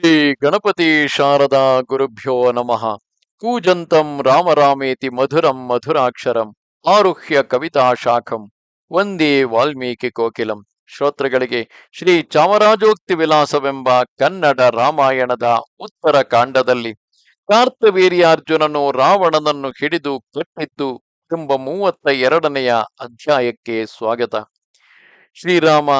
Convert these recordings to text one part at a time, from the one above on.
ಶ್ರೀ ಗಣಪತಿ ಶಾರದಾ ಗುರುಭ್ಯೋ ನಮಃ. ಕೂಜಂತಂ ರಾಮರಾಮೇತಿ ಮಧುರಂ ಮಧುರಾಕ್ಷರಂ ಆರುಹ್ಯ ಕವಿತಾ ಶಾಖಂ ವಂದೇ ವಾಲ್ಮೀಕಿ ಕೋಕಿಲಂ. ಶ್ರೋತೃಗಳಿಗೆ ಶ್ರೀ ಚಾಮರಾಜೋಕ್ತಿ ವಿಲಾಸವೆಂಬ ಕನ್ನಡ ರಾಮಾಯಣದ ಉತ್ತರ ಕಾಂಡದಲ್ಲಿ ಕಾರ್ತವೀರ್ಯಾರ್ಜುನನು ರಾವಣನನ್ನು ಹಿಡಿದು ಕಟ್ಟಿದ್ದು ಎಂಬ ಮೂವತ್ತ ಎರಡನೆಯ ಅಧ್ಯಾಯಕ್ಕೆ ಸ್ವಾಗತ. ಶ್ರೀರಾಮ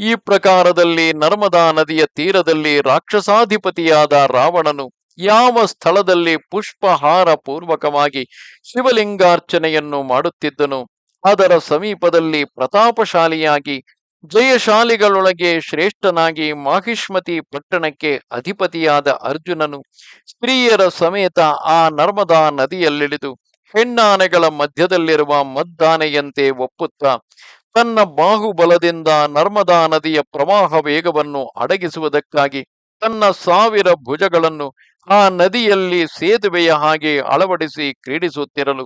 ಈ ಪ್ರಕಾರದಲ್ಲಿ ನರ್ಮದಾ ನದಿಯ ತೀರದಲ್ಲಿ ರಾಕ್ಷಸಾಧಿಪತಿಯಾದ ರಾವಣನು ಯಾವ ಸ್ಥಳದಲ್ಲಿ ಪುಷ್ಪಹಾರ ಪೂರ್ವಕವಾಗಿ ಶಿವಲಿಂಗಾರ್ಚನೆಯನ್ನು ಮಾಡುತ್ತಿದ್ದನು, ಅದರ ಸಮೀಪದಲ್ಲಿ ಪ್ರತಾಪಶಾಲಿಯಾಗಿ ಜಯಶಾಲಿಗಳೊಳಗೆ ಶ್ರೇಷ್ಠನಾಗಿ ಮಾಹಿಷ್ಮತಿ ಪಟ್ಟಣಕ್ಕೆ ಅಧಿಪತಿಯಾದ ಅರ್ಜುನನು ಸ್ತ್ರೀಯರ ಸಮೇತ ಆ ನರ್ಮದಾ ನದಿಯಲ್ಲಿಳಿದು ಹೆಣ್ಣಾನೆಗಳ ಮಧ್ಯದಲ್ಲಿರುವ ಮದ್ದಾನೆಯಂತೆ ಒಪ್ಪುತ್ತಾ ತನ್ನ ಬಾಹುಬಲದಿಂದ ನರ್ಮದಾ ನದಿಯ ಪ್ರವಾಹ ವೇಗವನ್ನು ಅಡಗಿಸುವುದಕ್ಕಾಗಿ ತನ್ನ ಸಾವಿರ ಭುಜಗಳನ್ನು ಆ ನದಿಯಲ್ಲಿ ಸೇತುವೆಯ ಹಾಗೆ ಅಳವಡಿಸಿ ಕ್ರೀಡಿಸುತ್ತಿರಲು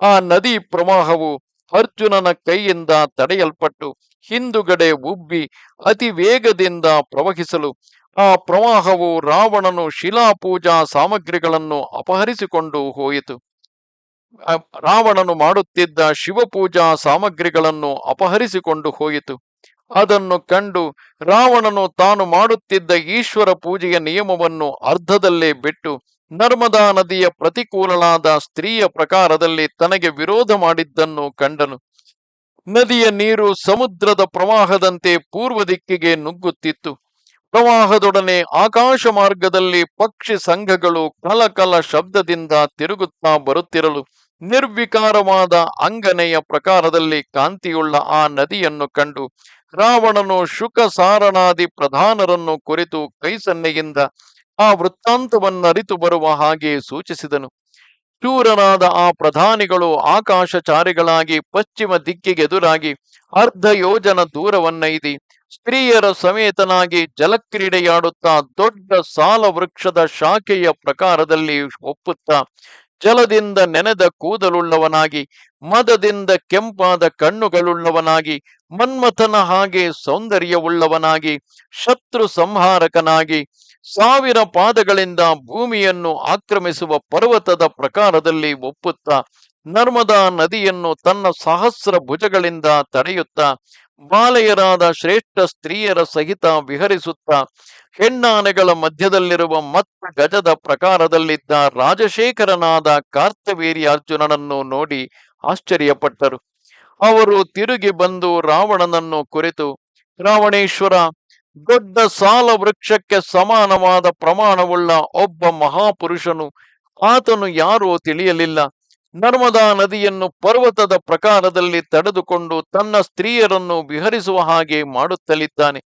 ಆ ನದಿ ಪ್ರವಾಹವು ಅರ್ಜುನನ ಕೈಯಿಂದ ತಡೆಯಲ್ಪಟ್ಟು ಹಿಂದುಗಡೆ ಉಬ್ಬಿ ಅತಿ ವೇಗದಿಂದ ಪ್ರವಹಿಸಲು ಆ ಪ್ರವಾಹವು ರಾವಣನು ಶಿಲಾಪೂಜಾ ಸಾಮಗ್ರಿಗಳನ್ನು ಅಪಹರಿಸಿಕೊಂಡು ಹೋಯಿತು. ರಾವಣನು ಮಾಡುತ್ತಿದ್ದ ಶಿವಪೂಜಾ ಸಾಮಗ್ರಿಗಳನ್ನು ಅಪಹರಿಸಿಕೊಂಡು ಹೋಯಿತು. ಅದನ್ನು ಕಂಡು ರಾವಣನು ತಾನು ಮಾಡುತ್ತಿದ್ದ ಈಶ್ವರ ಪೂಜೆಯ ನಿಯಮವನ್ನು ಅರ್ಧದಲ್ಲೇ ಬಿಟ್ಟು ನರ್ಮದಾ ನದಿಯ ಪ್ರತಿಕೂಲನಾದ ಸ್ತ್ರೀಯ ಪ್ರಕಾರದಲ್ಲಿ ತನಗೆ ವಿರೋಧ ಮಾಡಿದ್ದನ್ನು ಕಂಡನು. ನದಿಯ ನೀರು ಸಮುದ್ರದ ಪ್ರವಾಹದಂತೆ ಪೂರ್ವ ದಿಕ್ಕಿಗೆ ನುಗ್ಗುತ್ತಿತ್ತು. ಪ್ರವಾಹದೊಡನೆ ಆಕಾಶ ಮಾರ್ಗದಲ್ಲಿ ಪಕ್ಷಿ ಸಂಘಗಳು ಕಲಕಲ ಶಬ್ದದಿಂದ ತಿರುಗುತ್ತಾ ಬರುತ್ತಿರಲು ನಿರ್ವಿಕಾರವಾದ ಅಂಗನೆಯ ಪ್ರಕಾರದಲ್ಲಿ ಕಾಂತಿಯುಳ್ಳ ಆ ನದಿಯನ್ನು ಕಂಡು ರಾವಣನು ಶುಕ ಸಾರಣಾದಿ ಪ್ರಧಾನರನ್ನು ಕುರಿತು ಕೈಸನ್ನೆಯಿಂದ ಆ ವೃತ್ತಾಂತವನ್ನರಿತು ಬರುವ ಹಾಗೆ ಸೂಚಿಸಿದನು. ಶೂರನಾದ ಆ ಪ್ರಧಾನಿಗಳು ಆಕಾಶಚಾರಿಗಳಾಗಿ ಪಶ್ಚಿಮ ದಿಕ್ಕಿಗೆದುರಾಗಿ ಅರ್ಧ ಯೋಜನ ದೂರವನ್ನೈದಿ ಸ್ತ್ರೀಯರ ಸಮೇತನಾಗಿ ಜಲಕ್ರೀಡೆಯಾಡುತ್ತಾ ದೊಡ್ಡ ಸಾಲ ವೃಕ್ಷದ ಶಾಖೆಯ ಪ್ರಕಾರದಲ್ಲಿ ಒಪ್ಪುತ್ತಾ ಜಲದಿಂದ ನೆನೆದ ಕೂದಲುಳ್ಳವನಾಗಿ, ಮದದಿಂದ ಕೆಂಪಾದ ಕಣ್ಣುಗಳುಳ್ಳವನಾಗಿ, ಮನ್ಮಥನ ಹಾಗೆ ಸೌಂದರ್ಯವುಳ್ಳವನಾಗಿ, ಶತ್ರು ಸಂಹಾರಕನಾಗಿ, ಸಾವಿರ ಪಾದಗಳಿಂದ ಭೂಮಿಯನ್ನು ಆಕ್ರಮಿಸುವ ಪರ್ವತದ ಪ್ರಕಾರದಲ್ಲಿ ಒಪ್ಪುತ್ತಾ, ನರ್ಮದಾ ನದಿಯನ್ನು ತನ್ನ ಸಹಸ್ರ ಭುಜಗಳಿಂದ ತಡೆಯುತ್ತಾ ಬಾಲೆಯರಾದ ಶ್ರೇಷ್ಠ ಸ್ತ್ರೀಯರ ಸಹಿತ ವಿಹರಿಸುತ್ತಾ ಹೆಣ್ಣಾನೆಗಳ ಮಧ್ಯದಲ್ಲಿರುವ ಮತ್ತ ಗಜದ ಪ್ರಕಾರದಲ್ಲಿದ್ದ ರಾಜಶೇಖರನಾದ ಕಾರ್ತವೀರ್ಯಾರ್ಜುನನನ್ನು ನೋಡಿ ಆಶ್ಚರ್ಯಪಟ್ಟರು. ಅವರು ತಿರುಗಿ ಬಂದು ರಾವಣನನ್ನು ಕುರಿತು, ರಾವಣೇಶ್ವರ, ದೊಡ್ಡ ಸಾಲ ವೃಕ್ಷಕ್ಕೆ ಸಮಾನವಾದ ಪ್ರಮಾಣವುಳ್ಳ ಒಬ್ಬ ಮಹಾಪುರುಷನು, ಆತನು ಯಾರೋ ತಿಳಿಯಲಿಲ್ಲ. ನರ್ಮದಾ ನದಿಯನ್ನು ಪರ್ವತದ ಪ್ರಕಾರದಲ್ಲಿ ತಡೆದುಕೊಂಡು ತನ್ನ ಸ್ತ್ರೀಯರನ್ನು ವಿಹರಿಸುವ ಹಾಗೆ ಮಾಡುತ್ತಲಿದ್ದಾನೆ.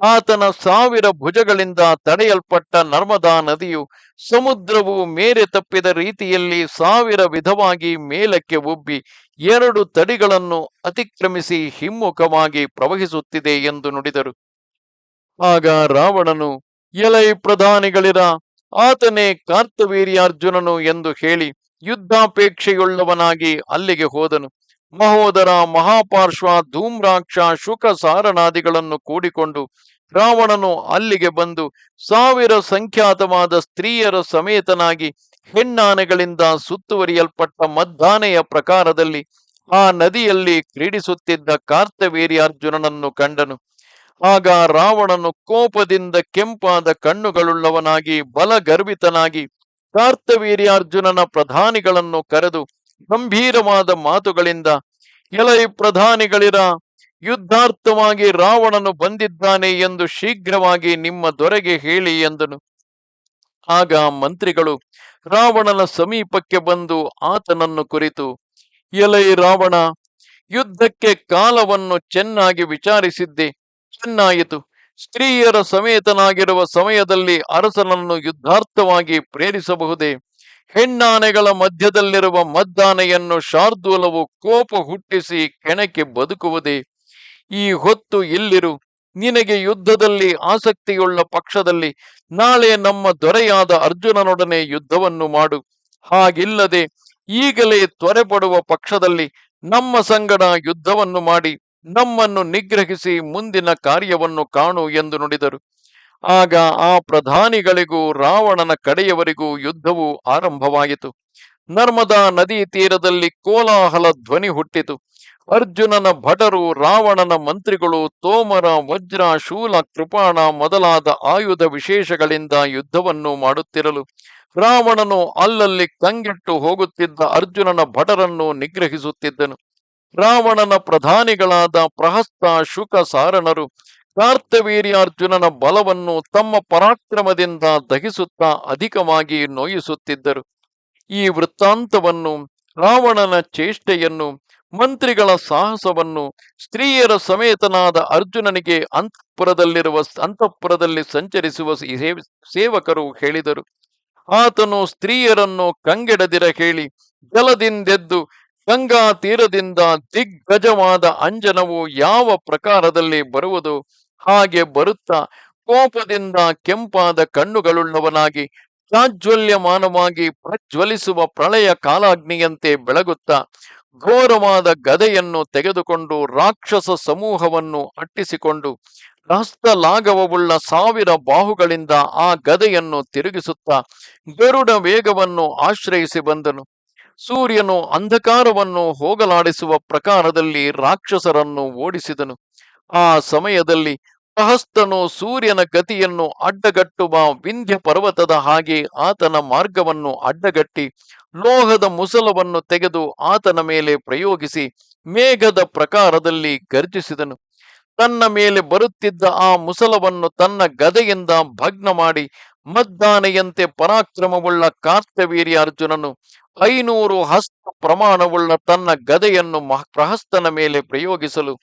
ಆತನ ಸಾವಿರ ಭುಜಗಳಿಂದ ತಡೆಯಲ್ಪಟ್ಟ ನರ್ಮದಾ ನದಿಯು ಸಮುದ್ರವು ಮೇರೆ ತಪ್ಪಿದ ರೀತಿಯಲ್ಲಿ ಸಾವಿರ ವಿಧವಾಗಿ ಮೇಲಕ್ಕೆ ಉಬ್ಬಿ ಎರಡು ತಡಿಗಳನ್ನು ಅತಿಕ್ರಮಿಸಿ ಹಿಮ್ಮುಖವಾಗಿ ಪ್ರವಹಿಸುತ್ತಿದೆ ಎಂದು ನುಡಿದರು. ಆಗ ರಾವಣನು, ಎಲೈ ಪ್ರಧಾನಿಗಳಿರ, ಆತನೇ ಕಾರ್ತವೀರ್ಯಾರ್ಜುನನು ಎಂದು ಹೇಳಿ ಯುದ್ಧಾಪೇಕ್ಷೆಯುಳ್ಳವನಾಗಿ ಅಲ್ಲಿಗೆ ಹೋದನು. ಮಹೋದರ ಮಹಾಪಾರ್ಶ್ವ ಧೂಮ್ರಾಕ್ಷ ಶುಕ ಸಾರಣಾದಿಗಳನ್ನು ಕೂಡಿಕೊಂಡು ರಾವಣನು ಅಲ್ಲಿಗೆ ಬಂದು ಸಾವಿರ ಸಂಖ್ಯಾತವಾದ ಸ್ತ್ರೀಯರ ಸಮೇತನಾಗಿ ಹೆಣ್ಣಾನೆಗಳಿಂದ ಸುತ್ತುವರಿಯಲ್ಪಟ್ಟ ಮದ್ದಾನೆಯ ಪ್ರಕಾರದಲ್ಲಿ ಆ ನದಿಯಲ್ಲಿ ಕ್ರೀಡಿಸುತ್ತಿದ್ದ ಕಾರ್ತವೀರ್ಯಾರ್ಜುನನನ್ನು ಕಂಡನು. ಆಗ ರಾವಣನು ಕೋಪದಿಂದ ಕೆಂಪಾದ ಕಣ್ಣುಗಳುಳ್ಳವನಾಗಿ ಬಲಗರ್ವಿತನಾಗಿ ಕಾರ್ತವೀರ್ಯಾರ್ಜುನನ ಪ್ರಧಾನಿಗಳನ್ನು ಕರೆದು ಗಂಭೀರವಾದ ಮಾತುಗಳಿಂದ, ಎಲೈ ಪ್ರಧಾನಿಗಳಿರ, ಯುದ್ಧಾರ್ಥವಾಗಿ ರಾವಣನು ಬಂದಿದ್ದಾನೆ ಎಂದು ಶೀಘ್ರವಾಗಿ ನಿಮ್ಮ ದೊರೆಗೆ ಹೇಳಿ ಎಂದನು. ಆಗ ಮಂತ್ರಿಗಳು ರಾವಣನ ಸಮೀಪಕ್ಕೆ ಬಂದು ಆತನನ್ನು ಕುರಿತು, ಎಲೈ ರಾವಣ, ಯುದ್ಧಕ್ಕೆ ಕಾಲವನ್ನು ಚೆನ್ನಾಗಿ ವಿಚಾರಿಸಿದ್ದೆ, ಚೆನ್ನಾಯಿತು. ಸ್ತ್ರೀಯರ ಸಮೇತನಾಗಿರುವ ಸಮಯದಲ್ಲಿ ಅರಸನನ್ನು ಯುದ್ಧಾರ್ಥವಾಗಿ ಪ್ರೇರಿಸಬಹುದೇ? ಹೆಣ್ಣಾನೆಗಳ ಮಧ್ಯದಲ್ಲಿರುವ ಮದ್ದಾನೆಯನ್ನು ಶಾರ್ದೂಲವು ಕೋಪ ಹುಟ್ಟಿಸಿ ಕೆಣಕ್ಕೆ ಬದುಕುವುದೇ? ಈ ಹೊತ್ತು ಇಲ್ಲಿರು ನಿನಗೆ ಯುದ್ಧದಲ್ಲಿ ಆಸಕ್ತಿಯುಳ್ಳ ಪಕ್ಷದಲ್ಲಿ ನಾಳೆ ನಮ್ಮ ದೊರೆಯಾದ ಅರ್ಜುನನೊಡನೆ ಯುದ್ಧವನ್ನು ಮಾಡು. ಹಾಗಿಲ್ಲದೆ ಈಗಲೇ ತ್ವರೆಪಡುವ ಪಕ್ಷದಲ್ಲಿ ನಮ್ಮ ಸಂಗಡ ಯುದ್ಧವನ್ನು ಮಾಡಿ. ನಮ್ಮನ್ನು ನಿಗ್ರಹಿಸಿ ಮುಂದಿನ ಕಾರ್ಯವನ್ನು ಕಾಣು ಎಂದು ನುಡಿದರು. ಆಗ ಆ ಪ್ರಧಾನಿಗಳಿಗೂ, ರಾವಣನ ಕಡೆಯವರಿಗೂ ಯುದ್ಧವು ಆರಂಭವಾಯಿತು. ನರ್ಮದಾ ನದಿ ತೀರದಲ್ಲಿ ಕೋಲಾಹಲ ಧ್ವನಿ ಹುಟ್ಟಿತು. ಅರ್ಜುನನ ಭಟರು, ರಾವಣನ ಮಂತ್ರಿಗಳು, ತೋಮರ ವಜ್ರ, ಶೂಲ, ಕೃಪಾಣ ಮೊದಲಾದ ಆಯುಧ ವಿಶೇಷಗಳಿಂದ ಯುದ್ಧವನ್ನು ಮಾಡುತ್ತಿರಲು ರಾವಣನು ಅಲ್ಲಲ್ಲಿ ಕಂಗೆಟ್ಟು ಹೋಗುತ್ತಿದ್ದ ಅರ್ಜುನನ ಭಟರನ್ನು ನಿಗ್ರಹಿಸುತ್ತಿದ್ದನು. ರಾವಣನ ಪ್ರಧಾನಿಗಳಾದ ಪ್ರಹಸ್ತ ಶುಕ ಸಾರಣರು ಕಾರ್ತವೀರ್ಯಾರ್ಜುನನ ಬಲವನ್ನು ತಮ್ಮ ಪರಾಕ್ರಮದಿಂದ ದಹಿಸುತ್ತಾ ಅಧಿಕವಾಗಿ ನೋಯಿಸುತ್ತಿದ್ದರು. ಈ ವೃತ್ತಾಂತವನ್ನು, ರಾವಣನ ಚೇಷ್ಟೆಯನ್ನು, ಮಂತ್ರಿಗಳ ಸಾಹಸವನ್ನು, ಸ್ತ್ರೀಯರ ಸಮೇತನಾದ ಅರ್ಜುನನಿಗೆ ಅಂತಃಪುರದಲ್ಲಿರುವ, ಅಂತಃಪುರದಲ್ಲಿ ಸಂಚರಿಸುವ ಸೇವಕರು ಹೇಳಿದರು. ಆತನು ಸ್ತ್ರೀಯರನ್ನು ಕಂಗೆಡದಿರ ಹೇಳಿ ಜಲದಿಂದೆದ್ದು ಗಂಗಾ ತೀರದಿಂದ ದಿಗ್ಗಜವಾದ ಅಂಜನವು ಯಾವ ಪ್ರಕಾರದಲ್ಲಿ ಬರುವುದು? ಹಾಗೆ ಬರುತ್ತಾ? ಕೋಪದಿಂದ ಕೆಂಪಾದ ಕಣ್ಣುಗಳುಳ್ಳವನಾಗಿ, ಪ್ರಾಜ್ವಲ್ಯಮಾನವಾಗಿ ಪ್ರಜ್ವಲಿಸುವ ಪ್ರಳಯ ಕಾಲಾಗ್ನಿಯಂತೆ ಬೆಳಗುತ್ತಾ, ಘೋರವಾದ ಗದೆಯನ್ನು ತೆಗೆದುಕೊಂಡು ರಾಕ್ಷಸ ಸಮೂಹವನ್ನು ಅಟ್ಟಿಸಿಕೊಂಡು ಹಸ್ತಲಾಘವವುಳ್ಳ ಸಾವಿರ ಬಾಹುಗಳಿಂದ ಆ ಗದೆಯನ್ನು ತಿರುಗಿಸುತ್ತಾ, ಗರುಡ ವೇಗವನ್ನು ಆಶ್ರಯಿಸಿ ಬಂದನು. ಸೂರ್ಯನು ಅಂಧಕಾರವನ್ನು ಹೋಗಲಾಡಿಸುವ ಪ್ರಕಾರದಲ್ಲಿ ರಾಕ್ಷಸರನ್ನು ಓಡಿಸಿದನು. ಆ ಸಮಯದಲ್ಲಿ ಪ್ರಹಸ್ತನು ಸೂರ್ಯನ ಗತಿಯನ್ನು ಅಡ್ಡಗಟ್ಟುವ ವಿಂಧ್ಯ ಪರ್ವತದ ಹಾಗೆ ಆತನ ಮಾರ್ಗವನ್ನು ಅಡ್ಡಗಟ್ಟಿ ಲೋಹದ ಮುಸಲವನ್ನು ತೆಗೆದು ಆತನ ಮೇಲೆ ಪ್ರಯೋಗಿಸಿ ಮೇಘದ ಪ್ರಕಾರದಲ್ಲಿ ಗರ್ಜಿಸಿದನು. ತನ್ನ ಮೇಲೆ ಬರುತ್ತಿದ್ದ ಆ ಮುಸಲವನ್ನು ತನ್ನ ಗದೆಯಿಂದ ಭಗ್ನ ಮಾಡಿ ಮದ್ದಾನೆಯಂತೆ ಪರಾಕ್ರಮವುಳ್ಳ ಕಾರ್ತವೀರ್ಯಾರ್ಜುನನು ಐನೂರು ಹಸ್ತ ಪ್ರಮಾಣವುಳ್ಳ ತನ್ನ ಗದೆಯನ್ನು ಪ್ರಹಸ್ತನ ಮೇಲೆ ಪ್ರಯೋಗಿಸಲು,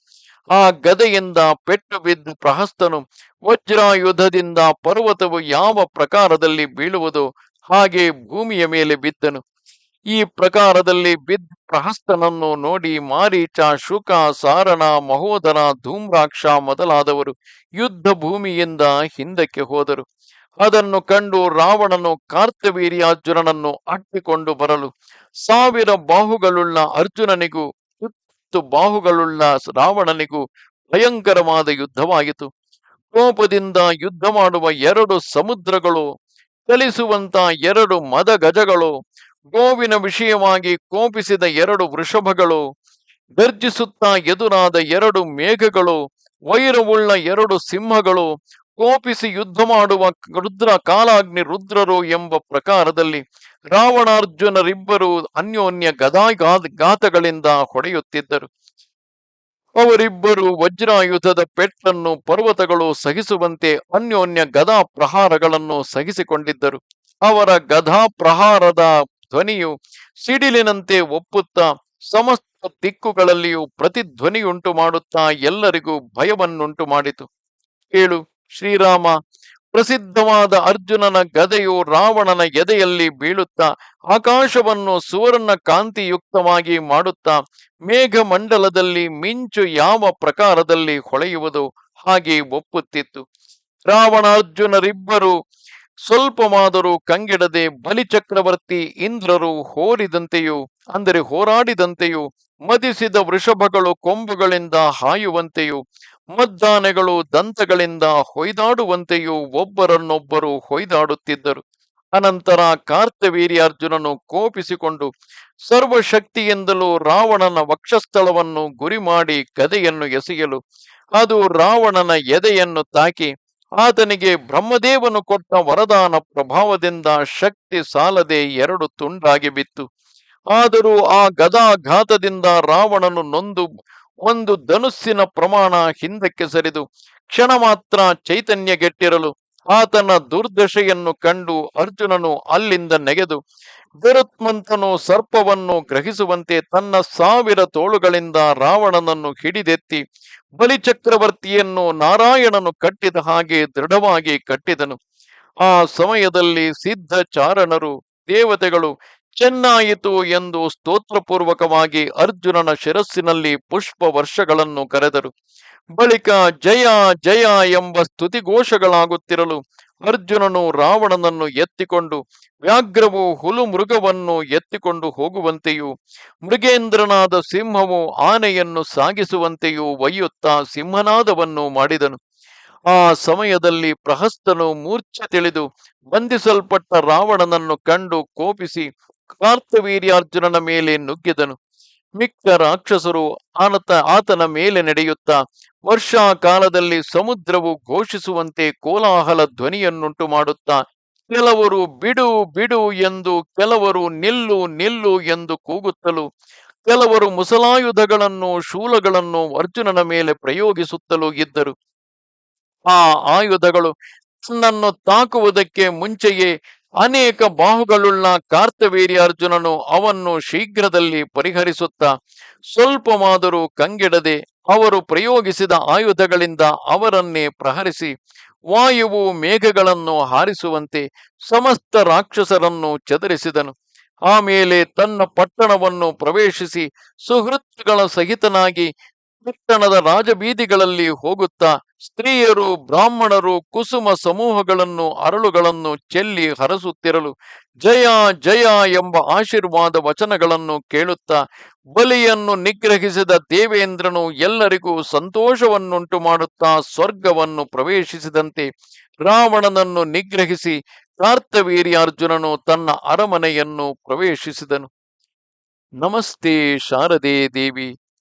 ಆ ಗದೆಯಿಂದ ಪೆಟ್ಟು ಬಿದ್ದ ಪ್ರಹಸ್ತನು ವಜ್ರಾಯುಧದಿಂದ ಪರ್ವತವು ಯಾವ ಪ್ರಕಾರದಲ್ಲಿ ಬೀಳುವುದು ಹಾಗೆ ಭೂಮಿಯ ಮೇಲೆ ಬಿದ್ದನು. ಈ ಪ್ರಕಾರದಲ್ಲಿ ಬಿದ್ದ ಪ್ರಹಸ್ತನನ್ನು ನೋಡಿ ಮಾರೀಚ, ಶುಕ, ಸಾರಣ, ಮಹೋದರ, ಧೂಮ್ರಾಕ್ಷ ಮೊದಲಾದವರು ಯುದ್ಧ ಭೂಮಿಯಿಂದ ಹಿಂದಕ್ಕೆ ಹೋದರು. ಅದನ್ನು ಕಂಡು ರಾವಣನು ಕಾರ್ತವೀರ್ಯಾರ್ಜುನನನ್ನು ಅಟ್ಟಿಕೊಂಡು ಬರಲು. ಸಾವಿರ ಬಾಹುಗಳುಳ್ಳ ಅರ್ಜುನನಿಗೂ ಹತ್ತು ಬಾಹುಗಳುಳ್ಳ ರಾವಣನಿಗೂ ಭಯಂಕರವಾದ ಯುದ್ಧವಾಯಿತು ಕೋಪದಿಂದ ಯುದ್ಧ ಮಾಡುವ ಎರಡು ಸಮುದ್ರಗಳು, ಚಲಿಸುವಂತ ಎರಡು ಮದ ಗಜಗಳು ಗೋವಿನ ವಿಷಯವಾಗಿ ಕೋಪಿಸಿದ ಎರಡು ವೃಷಭಗಳು, ಗರ್ಜಿಸುತ್ತಾ ಎದುರಾದ ಎರಡು ಮೇಘಗಳು, ವೈರವುಳ್ಳ ಎರಡು ಸಿಂಹಗಳು ಕೋಪಿಸಿ ಯುದ್ಧ ಮಾಡುವ ರುದ್ರ ಕಾಲಾಗ್ನಿ ರುದ್ರರು ಎಂಬ ಪ್ರಕಾರದಲ್ಲಿ ರಾವಣಾರ್ಜುನರಿಬ್ಬರು ಅನ್ಯೋನ್ಯ ಗದಾ ಗಾತಗಳಿಂದ ಹೊಡೆಯುತ್ತಿದ್ದರು. ಅವರಿಬ್ಬರು ವಜ್ರಾಯುಧದ ಪೆಟ್ಟನ್ನು ಪರ್ವತಗಳು ಸಹಿಸುವಂತೆ ಅನ್ಯೋನ್ಯ ಗದಾ ಪ್ರಹಾರಗಳನ್ನು ಸಹಿಸಿಕೊಂಡಿದ್ದರು. ಅವರ ಗದಾ ಪ್ರಹಾರದ ಧ್ವನಿಯು ಸಿಡಿಲಿನಂತೆ ಒಪ್ಪುತ್ತಾ ಸಮಸ್ತ ದಿಕ್ಕುಗಳಲ್ಲಿಯೂ ಪ್ರತಿಧ್ವನಿಯುಂಟು ಮಾಡುತ್ತಾ ಎಲ್ಲರಿಗೂ ಭಯವನ್ನುಂಟು ಮಾಡಿತು. ಕೇಳು. ಶ್ರೀರಾಮ ಪ್ರಸಿದ್ಧವಾದ ಅರ್ಜುನನ ಗದೆಯು ರಾವಣನ ಎದೆಯಲ್ಲಿ ಬೀಳುತ್ತಾ ಆಕಾಶವನ್ನು ಸುವರ್ಣ ಕಾಂತಿಯುಕ್ತವಾಗಿ ಮಾಡುತ್ತಾ ಮೇಘಮಂಡಲದಲ್ಲಿ ಮಿಂಚು ಯಾವ ಪ್ರಕಾರದಲ್ಲಿ ಹೊಳೆಯುವುದು ಹಾಗೆ ಒಪ್ಪುತ್ತಿತ್ತು. ರಾವಣ ಅರ್ಜುನರಿಬ್ಬರು ಸ್ವಲ್ಪವಾದರೂ ಕಂಗೆಡದೆ ಬಲಿಚಕ್ರವರ್ತಿ ಇಂದ್ರರು ಹೋರಿದಂತೆಯೂ ಅಂದರೆ ಹೋರಾಡಿದಂತೆಯೂ ಮದಿಸಿದ ವೃಷಭಗಳು ಕೊಂಬುಗಳಿಂದ ಹಾಯುವಂತೆಯೂ ಮದ್ದಾನೆಗಳು ದಂತಗಳಿಂದ ಹೊಯ್ದಾಡುವಂತೆಯೂ ಒಬ್ಬರನ್ನೊಬ್ಬರು ಹೊಯ್ದಾಡುತ್ತಿದ್ದರು. ಅನಂತರ ಕಾರ್ತವೀರ್ಯಾರ್ಜುನನು ಕೋಪಿಸಿಕೊಂಡು ಸರ್ವಶಕ್ತಿಯಿಂದಲೂ ರಾವಣನ ವಕ್ಷಸ್ಥಳವನ್ನು ಗುರಿ ಮಾಡಿ ಗದೆಯನ್ನು ಎಸೆಯಲು, ಅದು ರಾವಣನ ಎದೆಯನ್ನು ತಾಕಿ ಆತನಿಗೆ ಬ್ರಹ್ಮದೇವನು ಕೊಟ್ಟ ವರದಾನ ಪ್ರಭಾವದಿಂದ ಶಕ್ತಿ ಸಾಲದೆ ಎರಡು ತುಂಡಾಗಿ ಬಿತ್ತು. ಆದರೂ ಆ ಗದಾಘಾತದಿಂದ ರಾವಣನು ನೊಂದು ಒಂದು ಧನುಸ್ಸಿನ ಪ್ರಮಾಣ ಹಿಂದಕ್ಕೆ ಸರಿದು ಕ್ಷಣ ಮಾತ್ರ ಚೈತನ್ಯ ಗೆಟ್ಟಿರಲು ಆತನ ದುರ್ದಶೆಯನ್ನು ಕಂಡು ಅರ್ಜುನನು ಅಲ್ಲಿಂದ ನೆಗೆದು ಗರುತ್ಮಂತನು ಸರ್ಪವನ್ನು ಗ್ರಹಿಸುವಂತೆ ತನ್ನ ಸಾವಿರ ತೋಳುಗಳಿಂದ ರಾವಣನನ್ನು ಹಿಡಿದೆತ್ತಿ ಬಲಿಚಕ್ರವರ್ತಿಯನ್ನು ನಾರಾಯಣನು ಕಟ್ಟಿದ ಹಾಗೆ ದೃಢವಾಗಿ ಕಟ್ಟಿದನು. ಆ ಸಮಯದಲ್ಲಿ ಸಿದ್ಧ ಚಾರಣರು, ದೇವತೆಗಳು ಚೆನ್ನಾಯಿತು ಎಂದು ಸ್ತೋತ್ರಪೂರ್ವಕವಾಗಿ ಅರ್ಜುನನ ಶಿರಸ್ಸಿನಲ್ಲಿ ಪುಷ್ಪ ವರ್ಷಗಳನ್ನು ಕರೆದರು. ಬಳಿಕ ಜಯ ಜಯ ಎಂಬ ಸ್ತುತಿಘೋಷಗಳಾಗುತ್ತಿರಲು ಅರ್ಜುನನು ರಾವಣನನ್ನು ಎತ್ತಿಕೊಂಡು, ವ್ಯಾಘ್ರವು ಹುಲು ಮೃಗವನ್ನು ಎತ್ತಿಕೊಂಡು ಹೋಗುವಂತೆಯೂ, ಮೃಗೇಂದ್ರನಾದ ಸಿಂಹವು ಆನೆಯನ್ನು ಸಾಗಿಸುವಂತೆಯೂ ಒಯ್ಯುತ್ತಾ ಸಿಂಹನಾದವನ್ನು ಮಾಡಿದನು. ಆ ಸಮಯದಲ್ಲಿ ಪ್ರಹಸ್ತನು ಮೂರ್ಛೆ ತಿಳಿದು, ಬಂಧಿಸಲ್ಪಟ್ಟ ರಾವಣನನ್ನು ಕಂಡು ಕೋಪಿಸಿ ಕಾರ್ತವೀರ್ಯಾರ್ಜುನನ ಮೇಲೆ ನುಗ್ಗಿದನು. ಮಿಕ್ಕ ರಾಕ್ಷಸರು ಆನತ ಆತನ ಮೇಲೆ ನಡೆಯುತ್ತಾ ವರ್ಷಾ ಕಾಲದಲ್ಲಿ ಸಮುದ್ರವು ಘೋಷಿಸುವಂತೆ ಕೋಲಾಹಲ ಧ್ವನಿಯನ್ನುಂಟು ಮಾಡುತ್ತಾ ಕೆಲವರು ಬಿಡು ಬಿಡು ಎಂದು ಕೆಲವರು ನಿಲ್ಲು ನಿಲ್ಲು ಎಂದು ಕೂಗುತ್ತಲು ಕೆಲವರು ಮುಸಲಾಯುಧಗಳನ್ನು, ಶೂಲಗಳನ್ನು ಅರ್ಜುನನ ಮೇಲೆ ಪ್ರಯೋಗಿಸುತ್ತಲೂ ಇದ್ದರು. ಆ ಆಯುಧಗಳು ತನ್ನನ್ನು ತಾಕುವುದಕ್ಕೆ ಮುಂಚೆಯೇ ಅನೇಕ ಬಾಹುಗಳುಳ್ಳ ಕಾರ್ತವೀರ್ಯಾರ್ಜುನನು ಅವನ್ನು ಶೀಘ್ರದಲ್ಲಿ ಪರಿಹರಿಸುತ್ತಾ ಸ್ವಲ್ಪವಾದರೂ ಕಂಗೆಡದೆ ಅವರು ಪ್ರಯೋಗಿಸಿದ ಆಯುಧಗಳಿಂದ ಅವರನ್ನೇ ಪ್ರಹರಿಸಿ ವಾಯುವು ಮೇಘಗಳನ್ನು ಹಾರಿಸುವಂತೆ ಸಮಸ್ತ ರಾಕ್ಷಸರನ್ನು ಚದರಿಸಿದನು. ಆಮೇಲೆ ತನ್ನ ಪಟ್ಟಣವನ್ನು ಪ್ರವೇಶಿಸಿ ಸುಹೃತ್ಗಳ ಸಹಿತನಾಗಿ ಪಟ್ಟಣದ ರಾಜಬೀದಿಗಳಲ್ಲಿ ಹೋಗುತ್ತಾ ಸ್ತ್ರೀಯರು, ಬ್ರಾಹ್ಮಣರು, ಕುಸುಮ ಸಮೂಹಗಳನ್ನು, ಅರಳುಗಳನ್ನು ಚೆಲ್ಲಿ ಹರಸುತ್ತಿರಲು ಜಯ ಜಯ ಎಂಬ ಆಶೀರ್ವಾದ ವಚನಗಳನ್ನು ಕೇಳುತ್ತಾ ಬಲಿಯನ್ನು ನಿಗ್ರಹಿಸಿದ ದೇವೇಂದ್ರನು ಎಲ್ಲರಿಗೂ ಸಂತೋಷವನ್ನುಂಟು ಮಾಡುತ್ತಾ ಸ್ವರ್ಗವನ್ನು ಪ್ರವೇಶಿಸಿದಂತೆ ರಾವಣನನ್ನು ನಿಗ್ರಹಿಸಿ ಕಾರ್ತವೀರ್ಯಾರ್ಜುನನು ತನ್ನ ಅರಮನೆಯನ್ನು ಪ್ರವೇಶಿಸಿದನು. ನಮಸ್ತೆ ಶಾರದೆ ದೇವಿ.